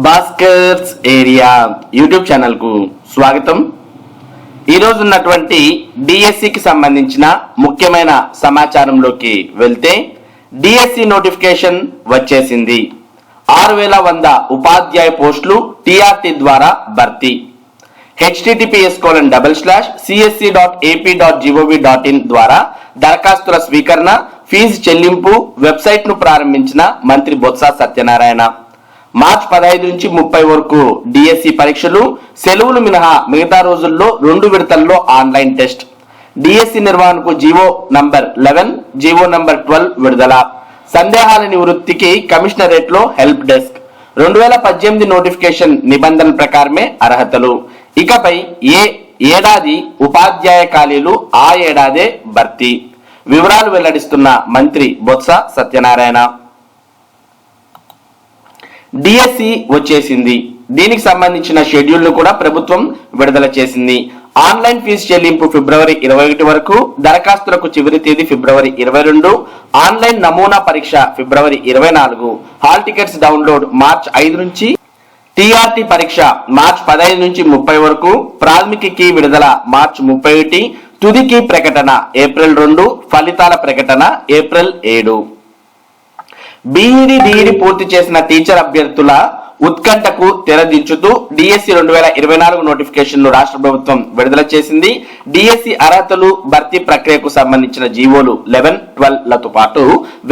Bhaskar's area YouTube ఛానల్కు స్వాగతం. ఈరోజు ఉన్నటువంటి డిఎస్సికి సంబంధించిన ముఖ్యమైన సమాచారంలోకి వెళ్తే డిఎస్సి నోటిఫికేషన్ వచ్చేసింది. ఆరు వేల వంద ఉపాధ్యాయ పోస్టులు టిఆర్టీ ద్వారా భర్తీ. Https colon double slash CSC dot AP dot GOV dot in ద్వారా దరఖాస్తుల స్వీకరణ ఫీజు చెల్లింపు వెబ్సైట్ను ప్రారంభించిన మంత్రి బొత్స సత్యనారాయణ. మార్చ్ పదహైదు నుంచి ముప్పై వరకు డిఎస్సి పరీక్షలు సెలవులు మినహా మిగతా రోజుల్లో రెండు విడతల్లో ఆన్లైన్ టెస్ట్. డిఎస్సి నిర్వహణకు GO number eleven GO number twelve విడుదల. సందేహాల నివృత్తికి కమిషనరేట్లో హెల్ప్ డెస్క్. రెండు వేల పద్దెనిమిది నోటిఫికేషన్ నిబంధనల ప్రకారమే అర్హతలు. ఇకపై ఏ ఏడాది ఉపాధ్యాయ ఖాళీలు ఆ ఏడాదే భర్తీ. వివరాలు వెల్లడిస్తున్న మంత్రి బొత్స సత్యనారాయణ. డిఎస్సి వచ్చేసింది. దీనికి సంబంధించిన షెడ్యూల్ను కూడా ప్రభుత్వం విడుదల చేసింది. ఆన్లైన్ ఫీజు చెల్లింపు ఫిబ్రవరి ఇరవై ఒకటి వరకు దరఖాస్తులకు చివరి తేదీ ఫిబ్రవరి ఇరవై రెండు ఆన్లైన్ నమూనా పరీక్ష ఫిబ్రవరి ఇరవై నాలుగు హాల్ టికెట్స్ డౌన్లోడ్ మార్చ్ ఐదు నుంచి టీఆర్టీ పరీక్ష మార్చ్ పదహైదు నుంచి ముప్పై వరకు ప్రాథమిక కీ విడుదల మార్చ్ ముప్పై ఒకటి తుది కీ ప్రకటన ఏప్రిల్ రెండు ఫలితాల ప్రకటన ఏప్రిల్ ఏడు. బీఈడి డిఈడి పూర్తి చేసిన టీచర్ అభ్యర్థుల ఉత్కంఠకు తెరదించుతూ డిఎస్సి రెండు వేల ఇరవై నాలుగు నోటిఫికేషన్ను రాష్ట్ర ప్రభుత్వం విడుదల చేసింది. డిఎస్సి అర్హతలు భర్తీ ప్రక్రియకు సంబంధించిన జీవోలు లెవెన్ ట్వెల్వ్లతో పాటు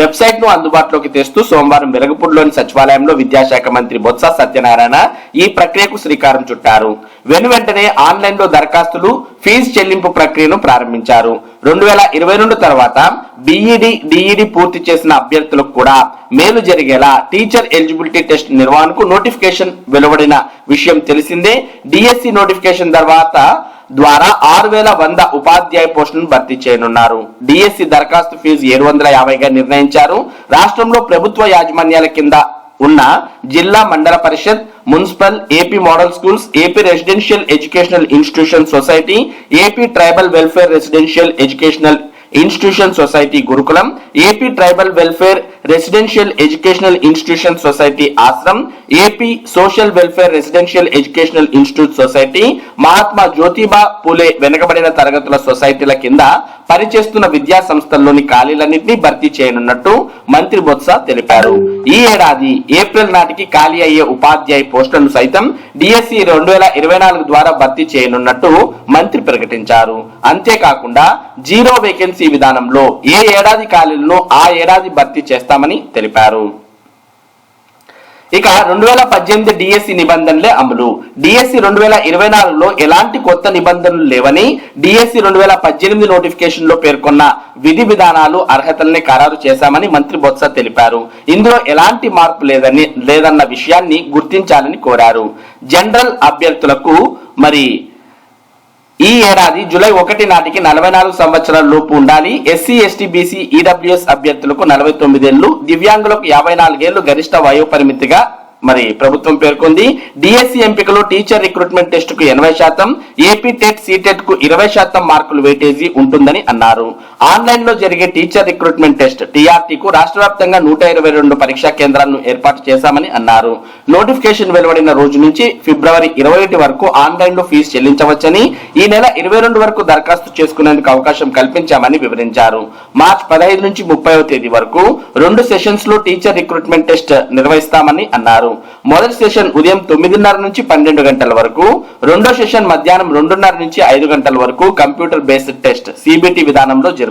వెబ్సైట్ను అందుబాటులోకి తెస్తూ సోమవారం వెలగపూడిలోని సచివాలయంలో విద్యాశాఖ మంత్రి బొత్స సత్యనారాయణ ఈ ప్రక్రియకు శ్రీకారం చుట్టారు. వెను వెంటనే ఆన్లైన్లో దరఖాస్తులు ఫీజు చెల్లింపు ప్రక్రియను ప్రారంభించారు. రెండు వేల ఇరవై రెండు తర్వాత బిఈడి డిఈడి పూర్తి చేసిన అభ్యర్థులకు కూడా మేలు జరిగేలా టీచర్ ఎలిజిబిలిటీ టెస్ట్ నిర్వహణకు నోటిఫికేషన్ వెలువడిన విషయం తెలిసిందే. డిఎస్సి నోటిఫికేషన్ తర్వాత ద్వారా ఆరు వేల వంద ఉపాధ్యాయ పోస్టులను భర్తీ చేయనున్నారు. డిఎస్సి దరఖాస్తు ఫీజు ఏడు వందల యాభైగా నిర్ణయించారు. రాష్ట్రంలో ప్రభుత్వ యాజమాన్యాల కింద ఉన్న జిల్లా mandal parishad municipal AP model schools AP residential educational institution society AP tribal welfare residential educational institution society gurukulam AP tribal welfare residential educational institution society ashram AP social welfare residential educational institute society Mahatma Jyotiba Phule వెనుకబడిన తరగతుల సొసైటీల కింద పనిచేస్తున్న విద్యా సంస్థల్లోని ఖాళీలన్నింటినీ భర్తీ చేయనున్నట్టు మంత్రి బొత్స తెలిపారు. ఈ ఏడాది ఏప్రిల్ నాటికి ఖాళీ అయ్యే ఉపాధ్యాయ పోస్టులను సైతం డిఎస్సి రెండు వేల ఇరవై నాలుగు ద్వారా భర్తీ చేయనున్నట్టు మంత్రి ప్రకటించారు. అంతేకాకుండా జీరో వేకెన్సీ విధానంలో ఏ ఏడాది ఖాళీలను ఆ ఏడాది భర్తీ చేస్తామని తెలిపారు. ఇక రెండు వేల పద్దెనిమిది డిఎస్సి నిబంధనలే అమలు. డిఎస్సి రెండు వేల ఇరవై నాలుగులో ఎలాంటి కొత్త నిబంధనలు లేవని డిఎస్సి రెండు వేల పద్దెనిమిది నోటిఫికేషన్లో పేర్కొన్న విధి విధానాలు అర్హతల్ని ఖరారు చేశామని మంత్రి బొత్స తెలిపారు. ఇందులో ఎలాంటి మార్పు లేదని లేదన్న విషయాన్ని గుర్తించాలని కోరారు. జనరల్ అభ్యర్థులకు మరి ఈ ఏడాది జూలై ఒకటి నాటికి నలభై నాలుగు సంవత్సరాల లోపు ఉండాలి. ఎస్సీ ఎస్టీ బీసీ ఈడబ్ల్యూఎస్ అభ్యర్థులకు నలభై తొమ్మిదేళ్ళు దివ్యాంగులకు యాభై నాలుగేళ్ళు గరిష్ట వయో పరిమితిగా మరి ప్రభుత్వం పేర్కొంది. డిఎస్సి ఎంపికలో టీచర్ రిక్రూట్మెంట్ టెస్ట్కు ఎనభై శాతం ఏపీ టెట్ సీటెట్కు ఇరవై శాతం మార్కులు వెయిటేజీ ఉంటుందని అన్నారు. ఆన్లైన్లో జరిగే టీచర్ రిక్రూట్మెంట్ టెస్ట్ టీఆర్టీకు రాష్ట్ర వ్యాప్తంగా నూట ఇరవై రెండు పరీక్షా కేంద్రాలను ఏర్పాటు చేశామని అన్నారు. నోటిఫికేషన్ వెలువడిన రోజు నుంచి ఫిబ్రవరి ఇరవై ఒకటి వరకు ఆన్లైన్లో ఫీజు చెల్లించవచ్చని ఈ నెల ఇరవై రెండు వరకు దరఖాస్తు చేసుకునేందుకు అవకాశం కల్పించామని వివరించారు. మార్చి పదహైదు నుంచి ముప్పైవ తేదీ వరకు రెండు సెషన్స్లో టీచర్ రిక్రూట్మెంట్ టెస్ట్ నిర్వహిస్తామని అన్నారు. మొదటి సెషన్ ఉదయం తొమ్మిదిన్నర నుంచి పన్నెండు గంటల వరకు రెండో సెషన్ మధ్యాహ్నం రెండున్నర నుంచి ఐదు గంటల వరకు కంప్యూటర్ బేస్డ్ టెస్ట్ సిబిటి విధానంలో జరుగుతుంది.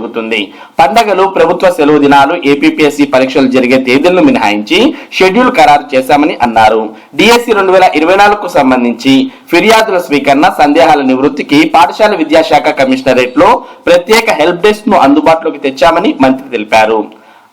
పండగలు ప్రభుత్వ సెలవు దినాలు ఏపీఎస్సి పరీక్షలు జరిగే తేదీలను మినహాయించి షెడ్యూల్ ఖరారు చేశామని అన్నారు. డిఎస్సి రెండు వేల ఇరవై నాలుగుకు సంబంధించి ఫిర్యాదుల స్వీకరణ సందేహాల నివృత్తికి పాఠశాల విద్యాశాఖ కమిషనరేట్లో ప్రత్యేక హెల్ప్ డెస్క్ను అందుబాటులోకి తెచ్చామని మంత్రి తెలిపారు.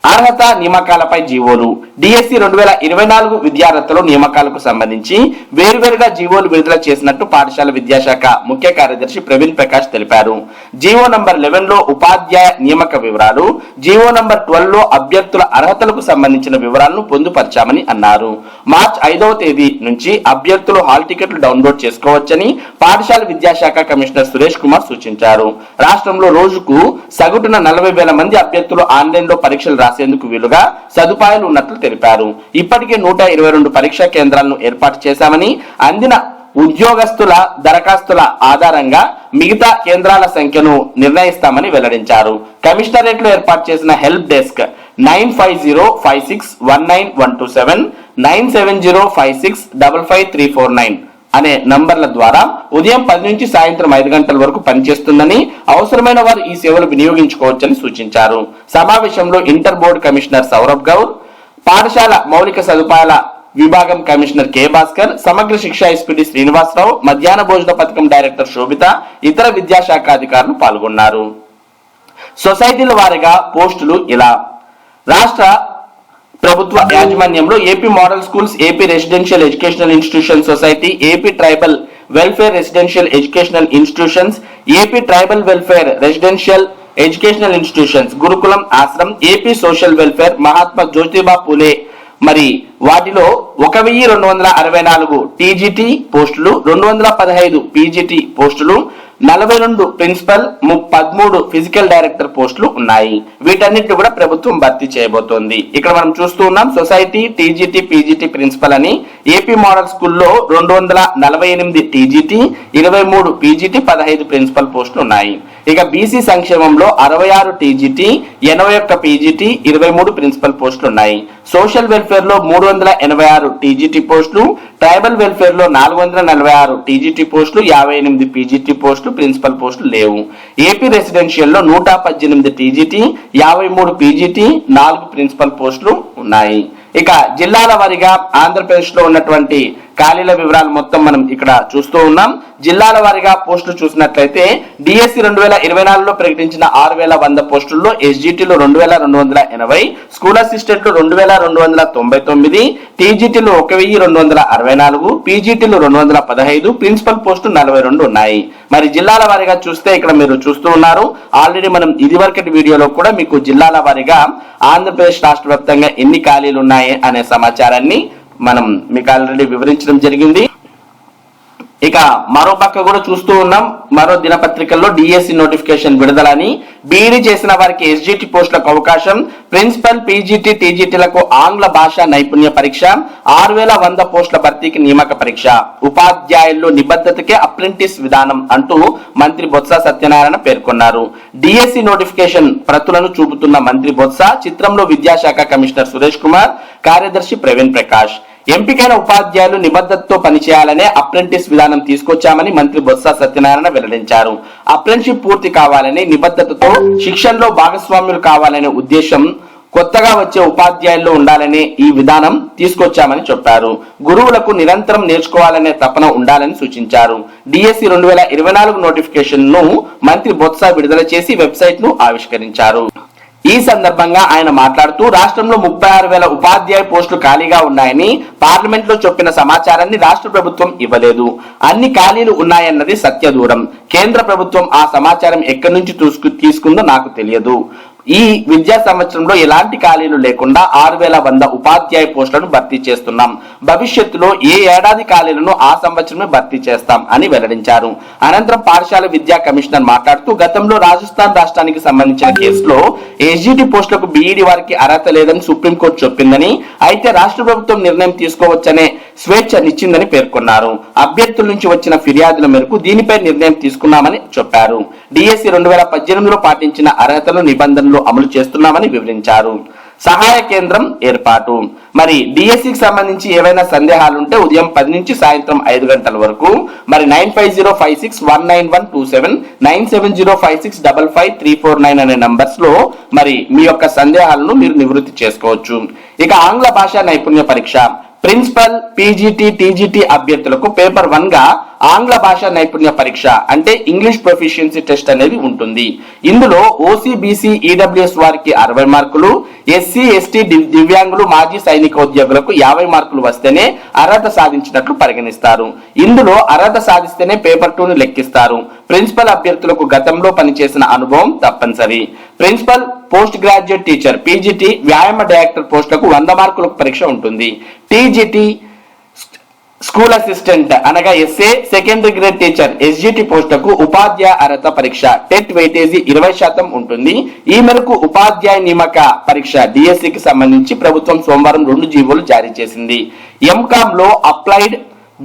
అర్హత నియామకాలపై జీవోలు. డిఎస్సి రెండు వేల ఇరవై నాలుగు విద్యార్థుల నియామకాలకు సంబంధించి వేరువేరుగా జీవోలు విడుదల చేసినట్టు పాఠశాల విద్యాశాఖ ముఖ్య కార్యదర్శి ప్రవీణ్ ప్రకాష్ తెలిపారు. జీవో నంబర్ లెవెన్లో ఉపాధ్యాయ నియామక వివరాలు జీవో నంబర్ ట్వెల్వ్లో అభ్యర్థుల అర్హతలకు సంబంధించిన వివరాలను పొందుపరిచామని అన్నారు. మార్చ్ ఐదవ తేదీ నుంచి అభ్యర్థులు హాల్ టికెట్లు డౌన్లోడ్ చేసుకోవచ్చని పాఠశాల విద్యాశాఖ కమిషనర్ సురేష్ కుమార్ సూచించారు. రాష్ట్రంలో రోజుకు సగటున నలభై వేల మంది అభ్యర్థులు ఆన్లైన్లో పరీక్షలు రాసేందుకు వీలుగా సదుపాయాలు ఉన్నట్లు తెలిపారు. ఇప్పటికే నూట ఇరవై రెండు పరీక్షా కేంద్రాలను ఏర్పాటు చేశామని అందిన ఉద్యోగస్తుల దరఖాస్తుల ఆధారంగా మిగతా కేంద్రాల సంఖ్యను నిర్ణయిస్తామని వెల్లడించారు. కమిషనరేట్లో ఏర్పాటు చేసిన help desk nine five zero five six one nine one two seven nine seven zero five six double five three four nine అనే నంబర్ల ద్వారా ఉదయం పది నుంచి సాయంత్రం ఐదు గంటల వరకు పనిచేస్తుందని అవసరమైన వారు ఈ సేవలు వినియోగించుకోవచ్చని సూచించారు. సమావేశంలో inter board commissioner Saurabh Gaur పాఠశాల మౌలిక సదుపాయాల విభాగం కమిషనర్ కె భాస్కర్ సమగ్ర శిక్ష ఎస్పీడి శ్రీనివాసరావు మధ్యాహ్న భోజన పథకం డైరెక్టర్ శోభిత ఇతర విద్యాశాఖ అధికారులు పాల్గొన్నారు. సొసైటీల వారిగా పోస్టులు ఇలా. రాష్ట్ర ప్రభుత్వ యాజమాన్యంలో AP model schools AP residential educational institution society AP tribal welfare residential educational institutions AP tribal welfare residential educational institutions gurukulam ashram AP social welfare Mahatma Jyotiba Phule మరి వాటిలో ఒక వెయ్యి రెండు వందల అరవై నాలుగు టీజీటీ పోస్టులు రెండు వందల పదహైదు పీజీటీ పోస్టులు నలభై రెండు ప్రిన్సిపల్ ము- పదమూడు ఫిజికల్ డైరెక్టర్ పోస్టులు ఉన్నాయి. వీటన్నిటిని కూడా ప్రభుత్వం భర్తీ చేయబోతోంది. ఇక్కడ మనం చూస్తూ ఉన్నాం సొసైటీ టీజీటీ పీజీటీ ప్రిన్సిపల్ అని. ఏపీ మోడల్ స్కూల్లో రెండు వందల నలభై ఎనిమిది టీజీటీ ఇరవై మూడు పీజీటీ పదహైదు ప్రిన్సిపల్ పోస్టులు ఉన్నాయి. ఇక బీసీ సంక్షేమంలో అరవై ఆరు టీజీటీ ఎనభై ఒక్క పీజీటీ ఇరవై మూడు ప్రిన్సిపల్ పోస్టులు ఉన్నాయి. సోషల్ వెల్ఫేర్లో మూడు వందల ఎనభై ఆరు టీజీటీ పోస్టులు ట్రైబల్ వెల్ఫేర్లో నాలుగు వందల నలభై ఆరు టీజీటీ పోస్టులు యాభై ఎనిమిది పీజీటీ పోస్టులు ప్రిన్సిపల్ పోస్టులు లేవు. ఏపీ రెసిడెన్షియల్లో నూట పద్దెనిమిది టీజీటీ యాభై మూడు పీజీటీ నాలుగు ప్రిన్సిపల్ పోస్టులు ఉన్నాయి. ఇక జిల్లాల వారీగా ఆంధ్రప్రదేశ్లో ఉన్నటువంటి ఖాళీల వివరాలు మొత్తం మనం ఇక్కడ చూస్తూ ఉన్నాం. జిల్లాల వారీగా పోస్టులు చూసినట్లయితే డిఎస్సి రెండు వేల ఇరవై నాలుగులో ప్రకటించిన ఆరు వేల వంద పోస్టుల్లో ఎస్జిటిలో రెండు వేల రెండు వందల ఎనభై స్కూల్ అసిస్టెంట్లు రెండు వేల రెండు వందల తొంభై తొమ్మిది టీజీటీలు ఒక వెయ్యి రెండు వందల అరవై నాలుగు పీజీటీలు రెండు వందల పదహైదు ప్రిన్సిపల్ పోస్టు నలభై రెండు ఉన్నాయి. మరి జిల్లాల వారీగా చూస్తే ఇక్కడ మీరు చూస్తూ ఉన్నారు. ఆల్రెడీ మనం ఇదివరకటి వీడియోలో కూడా మీకు జిల్లాల వారీగా ఆంధ్రప్రదేశ్ రాష్ట్ర వ్యాప్తంగా ఎన్ని ఖాళీలు ఉన్నాయి అనే సమాచారాన్ని మనం మీకు ఆల్రెడీ వివరించడం జరిగింది. ఇక మరో పక్క కూడా చూస్తూ ఉన్నాం. మరో దినపత్రికల్లో డిఎస్సి నోటిఫికేషన్ విడుదలని బీఈడి చేసిన వారికి ఎస్జిటి పోస్టులకు అవకాశం ప్రిన్సిపల్ పీజీటీ టీజీటీలకు ఆంగ్ల భాష నైపుణ్య పరీక్ష ఆరు వేల వంద పోస్టుల భర్తీకి నియామక పరీక్ష ఉపాధ్యాయుల్లో నిబద్ధతకే అప్రెంటిస్ విధానం అంటూ మంత్రి బొత్స సత్యనారాయణ పేర్కొన్నారు. డిఎస్సి నోటిఫికేషన్ ప్రతులను చూపుతున్న మంత్రి బొత్స చిత్రంలో విద్యాశాఖ కమిషనర్ సురేష్ కుమార్ కార్యదర్శి ప్రవీణ్ ప్రకాష్. ఎంపికైన ఉపాధ్యాయులు నిబద్ధతతో పనిచేయాలనే అప్రెంటిస్ విధానం తీసుకొచ్చామని మంత్రి బొత్స సత్యనారాయణ వెల్లడించారు. అప్రెంటిషిప్ పూర్తి కావాలని నిబద్ధతతో శిక్షణలో భాగస్వాములు కావాలనే ఉద్దేశం కొత్తగా వచ్చే ఉపాధ్యాయుల్లో ఉండాలనే ఈ విధానం తీసుకొచ్చామని చెప్పారు. గురువులకు నిరంతరం నేర్చుకోవాలనే తపన ఉండాలని సూచించారు. డిఎస్సి రెండు వేల ఇరవై నాలుగు నోటిఫికేషన్ను మంత్రి బొత్స విడుదల చేసి వెబ్సైట్ను ఆవిష్కరించారు. ఈ సందర్భంగా ఆయన మాట్లాడుతూ రాష్ట్రంలో ముప్పై ఆరు వేల ఉపాధ్యాయ పోస్టులు ఖాళీగా ఉన్నాయని పార్లమెంట్లో చెప్పిన సమాచారాన్ని రాష్ట్ర ప్రభుత్వం ఇవ్వలేదు. అన్ని ఖాళీలు ఉన్నాయన్నది సత్యదూరం. కేంద్ర ప్రభుత్వం ఆ సమాచారం ఎక్కడి నుంచి తీసుకుందో నాకు తెలియదు. ఈ విద్యా సంవత్సరంలో ఎలాంటి ఖాళీలు లేకుండా ఆరు వేల వంద ఉపాధ్యాయ పోస్టులను భర్తీ చేస్తున్నాం. భవిష్యత్తులో ఏ ఏడాది ఖాళీలను ఆ సంవత్సరమే భర్తీ చేస్తాం అని వెల్లడించారు. అనంతరం పాఠశాల విద్యా కమిషనర్ మాట్లాడుతూ గతంలో రాజస్థాన్ రాష్ట్రానికి సంబంధించిన కేసులో ఎస్జిటి పోస్టులకు బీఈడి వారికి అర్హత లేదని సుప్రీంకోర్టు చెప్పిందని అయితే రాష్ట్ర ప్రభుత్వం నిర్ణయం తీసుకోవచ్చనే స్వేచ్ఛనిచ్చిందని పేర్కొన్నారు. అభ్యర్థుల నుంచి వచ్చిన ఫిర్యాదుల మేరకు దీనిపై నిర్ణయం తీసుకున్నామని చెప్పారు. డిఎస్సి రెండు వేల పద్దెనిమిదిలో పాటించిన అర్హతలు నిబంధనలు అమలు చేస్తున్నామని వివరించారు. సహాయ కేంద్రం ఏర్పాటు. మరి డిఎస్సికి సంబంధించి ఏవైనా సందేహాలు ఉంటే ఉదయం పది నుంచి సాయంత్రం ఐదు గంటల వరకు మరి nine five zero five six one nine one two seven nine seven zero five six double five three four nine అనే నంబర్స్లో మరి మీ యొక్క సందేహాలను మీరు నివృత్తి చేసుకోవచ్చు. ఇక ఆంగ్ల భాషా నైపుణ్య పరీక్ష. ప్రిన్సిపల్ పీజీటీ టీజీటీ అభ్యర్థులకు పేపర్ వన్గా ఆంగ్ల భాష నైపుణ్య పరీక్ష అంటే ఇంగ్లీష్ ప్రొఫిషియన్సీ టెస్ట్ అనేది ఉంటుంది. ఇందులో ఓసీబీసీ ఈడబ్ల్యూఎస్ వారికి అరవై మార్కులు ఎస్సీ ఎస్టీ దివ్యాంగులు మాజీ సైనిక ఉద్యోగులకు యాభై మార్కులు వస్తేనే అర్హత సాధించినట్లు పరిగణిస్తారు. ఇందులో అర్హత సాధిస్తేనే పేపర్ టూ ను లెక్కిస్తారు. ప్రిన్సిపల్ అభ్యర్థులకు గతంలో పనిచేసిన అనుభవం తప్పనిసరి. Principal post graduate teacher PGT వ్యాయామ డైరెక్టర్ పోస్టులకు వంద మార్కులకు పరీక్ష ఉంటుంది. టీజీటీ స్కూల్ అసిస్టెంట్ అనగా SA secondary grade teacher SGT పోస్టుకు ఉపాధ్యాయ అర్హత పరీక్ష. టెట్ వెయిటేజీ ఇరవై శాతం ఉంటుంది. ఈ మేరకు ఉపాధ్యాయ నియామక పరీక్ష డిఎస్సి కి సంబంధించి ప్రభుత్వం సోమవారం రెండు జీవోలు జారీ చేసింది. ఎంకామ్లో అప్లైడ్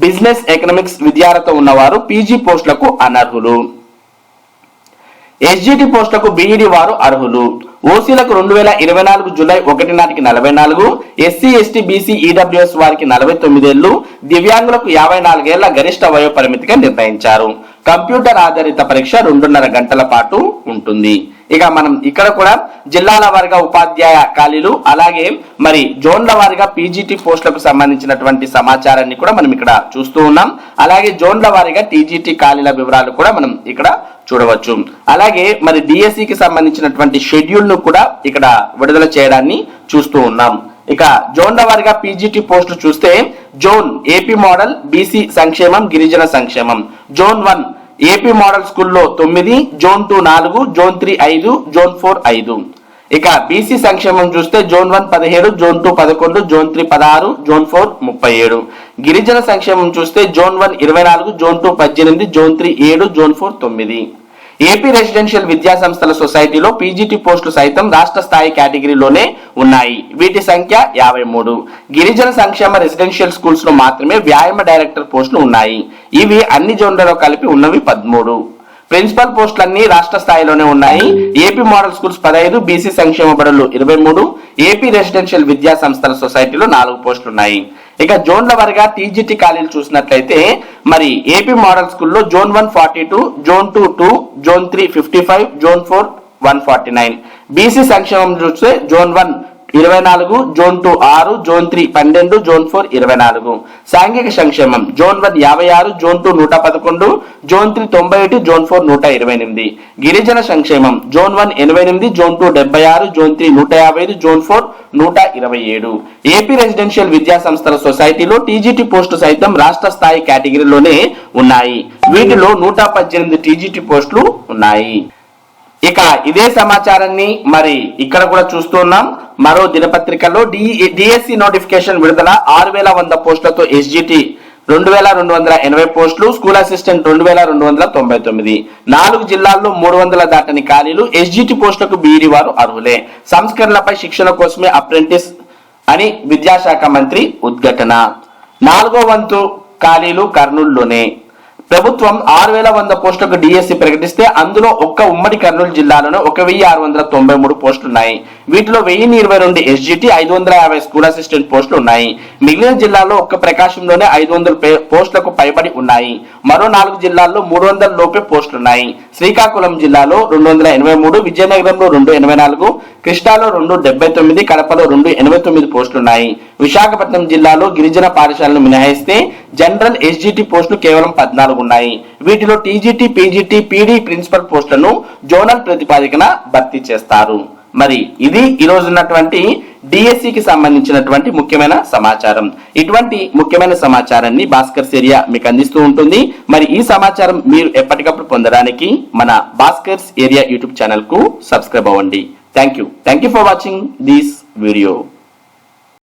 బిజినెస్ ఎకనామిక్స్ విద్యార్హత ఉన్నవారు పీజీ పోస్టులకు అనర్హులు. ఎస్జిటి పోస్టులకు బీఈడి వారు అర్హులు. ఓసీలకు రెండు వేల ఇరవై నాలుగు జూలై ఒకటి నాటికి నలభై నాలుగు ఎస్సీ ఎస్టీ బీసీ ఈడబ్ల్యూఎస్ వారికి నలభై తొమ్మిదేళ్ళు దివ్యాంగులకు యాభై నాలుగేళ్ళ గరిష్ట వయో పరిమితిగా నిర్ణయించారు. కంప్యూటర్ ఆధారిత పరీక్ష రెండున్నర గంటల పాటు ఉంటుంది. ఇక మనం ఇక్కడ కూడా జిల్లాల వారిగా ఉపాధ్యాయ ఖాళీలు అలాగే మరి జోన్ల వారిగా పీజీటీ పోస్టులకు సంబంధించినటువంటి సమాచారాన్ని కూడా మనం ఇక్కడ చూస్తూ ఉన్నాం. అలాగే జోన్ల వారిగా టీజీటీ ఖాళీల వివరాలు కూడా మనం ఇక్కడ చూడవచ్చు. అలాగే మరి డిఎస్సి కి సంబంధించినటువంటి షెడ్యూల్ను కూడా ఇక్కడ విడుదల చేయడాన్ని చూస్తూ ఉన్నాం. ఇక జోన్ల వారిగా పీజీటీ పోస్టులు చూస్తే జోన్ ఏపీ మోడల్ బీసీ సంక్షేమం గిరిజన సంక్షేమం. జోన్ వన్ ఏపీ మోడల్ స్కూల్లో తొమ్మిది జోన్ టూ నాలుగు జోన్ త్రీ ఐదు జోన్ ఫోర్ ఐదు. ఇక బీసీ సంక్షేమం చూస్తే జోన్ వన్ పదిహేడు జోన్ టూ పదకొండు జోన్ త్రీ పదహారు జోన్ ఫోర్ ముప్పై ఏడు. గిరిజన సంక్షేమం చూస్తే జోన్ వన్ ఇరవై నాలుగు జోన్ టూ పద్దెనిమిది జోన్ త్రీ ఏడు జోన్ ఫోర్ తొమ్మిది. ఏపీ రెసిడెన్షియల్ విద్యా సంస్థల సొసైటీలో పీజీటీ పోస్టులు సైతం రాష్ట్ర స్థాయి కేటగిరీలోనే ఉన్నాయి. వీటి సంఖ్య యాభై మూడు. గిరిజన సంక్షేమ రెసిడెన్షియల్ స్కూల్స్లో మాత్రమే వ్యాయామ డైరెక్టర్ పోస్టులు ఉన్నాయి. ఇవి అన్ని జోన్లలో కలిపి ఉన్నవి పదమూడు. ప్రిన్సిపల్ పోస్టులన్నీ రాష్ట్ర స్థాయిలోనే ఉన్నాయి. ఏపీ మోడల్ స్కూల్స్ పదహైదు బీసీ సంక్షేమ బడులు ఇరవై మూడు ఏపీ రెసిడెన్షియల్ విద్యా సంస్థల సొసైటీలో నాలుగు పోస్టులు ఉన్నాయి ఇక జోన్ల వారిగా టీజీటీ ఖాళీలు చూసినట్లయితే మరి ఏపీ మోడల్ స్కూల్లో zone one forty two zone two two zone three fifty five zone four one forty nine. BC సంక్షేమం చూస్తే జోన్ వన్ ఇరవై నాలుగు జోన్ టూ ఆరు జోన్ త్రీ పన్నెండు జోన్ ఫోర్ ఇరవై నాలుగు. సాంఘిక సంక్షేమం జోన్ వన్ యాభై ఆరు జోన్ టూ నూట పదకొండు జోన్ త్రీ తొంభై ఏడు జోన్ ఫోర్ నూట ఇరవై ఎనిమిది. గిరిజన సంక్షేమం జోన్ వన్ ఎనభై ఎనిమిది జోన్ టూ డెబ్బై ఆరు జోన్ త్రీ నూట యాభై ఐదు జోన్ ఫోర్ నూట ఇరవై ఏడు. ఏపీ రెసిడెన్షియల్ విద్యా సంస్థల సొసైటీలో టీజీటీ పోస్టు సైతం రాష్ట్ర స్థాయి కేటగిరీలోనే ఉన్నాయి. వీటిలో నూట పద్దెనిమిది టీజీటీ పోస్టులు ఉన్నాయి. ఇక ఇదే సమాచారాన్ని మరి ఇక్కడ కూడా చూస్తున్నాం మరో దినపత్రికలో డిఎస్సి నోటిఫికేషన్ విడుదల ఆరు వేల వంద పోస్టులతో ఎస్జిటి రెండు వేల రెండు వందల ఎనభై పోస్టులు స్కూల్ అసిస్టెంట్ రెండు వేల రెండు వందల తొంభై తొమ్మిది. నాలుగు జిల్లాల్లో మూడు వందల దాటని ఖాళీలు ఎస్జిటి పోస్టులకు బీఈడి వారు అర్హులే. సంస్కరణలపై శిక్షణ కోసమే అప్రెంటిస్ అని విద్యాశాఖ మంత్రి ఉద్ఘటన. నాలుగో వంతు ఖాళీలు కర్నూలులోనే. ప్రభుత్వం ఆరు వేల వంద పోస్టులకు డిఎస్సి ప్రకటిస్తే అందులో ఒక్క ఉమ్మడి కర్నూలు జిల్లాలోనే ఒక వెయ్యి ఆరు వందల తొంభై మూడు పోస్టులు ఉన్నాయి వీటిలో వెయ్యి ఇరవై రెండు ఎస్జిటి ఐదు వందల యాభై స్కూల్ అసిస్టెంట్ పోస్టులు ఉన్నాయి. మిగిలిన జిల్లాలో ఒక్క ప్రకాశంలోనే ఐదు వందల పే- పోస్టులకు పైబడి ఉన్నాయి. మరో నాలుగు జిల్లాల్లో మూడు వందల లోపే పోస్టులు ఉన్నాయి శ్రీకాకుళం జిల్లాలో రెండు వందల ఎనభై మూడు విజయనగరంలో రెండు ఎనభై నాలుగు కృష్ణాలో రెండు డెబ్బై తొమ్మిది కడపలో రెండు ఎనభై తొమ్మిది పోస్టులు ఉన్నాయి విశాఖపట్నం జిల్లాలో గిరిజన పాఠశాలను మినహాయిస్తే జనరల్ ఎస్జిటి పోస్టులు కేవలం పద్నాలుగు ఉన్నాయి. వీటిలో టీజీటీ పీజీటీ పీడీ ప్రిన్సిపల్ పోస్టులను జోనల్ ప్రతిపాదికన భర్తీ చేస్తారు. మరి ఇది ఈరోజు ఉన్నటువంటి డిఎస్సికి సంబంధించినటువంటి ముఖ్యమైన సమాచారం. ఇటువంటి ముఖ్యమైన సమాచారాన్ని భాస్కర్ ఏరియా మీకు అందిస్తూ ఉంటుంది. మరి ఈ సమాచారం మీరు ఎప్పటికప్పుడు పొందడానికి మన భాస్కర్స్ ఏరియా యూట్యూబ్ ఛానల్కు సబ్స్క్రైబ్ అవ్వండి. Thank you thank you for watching this video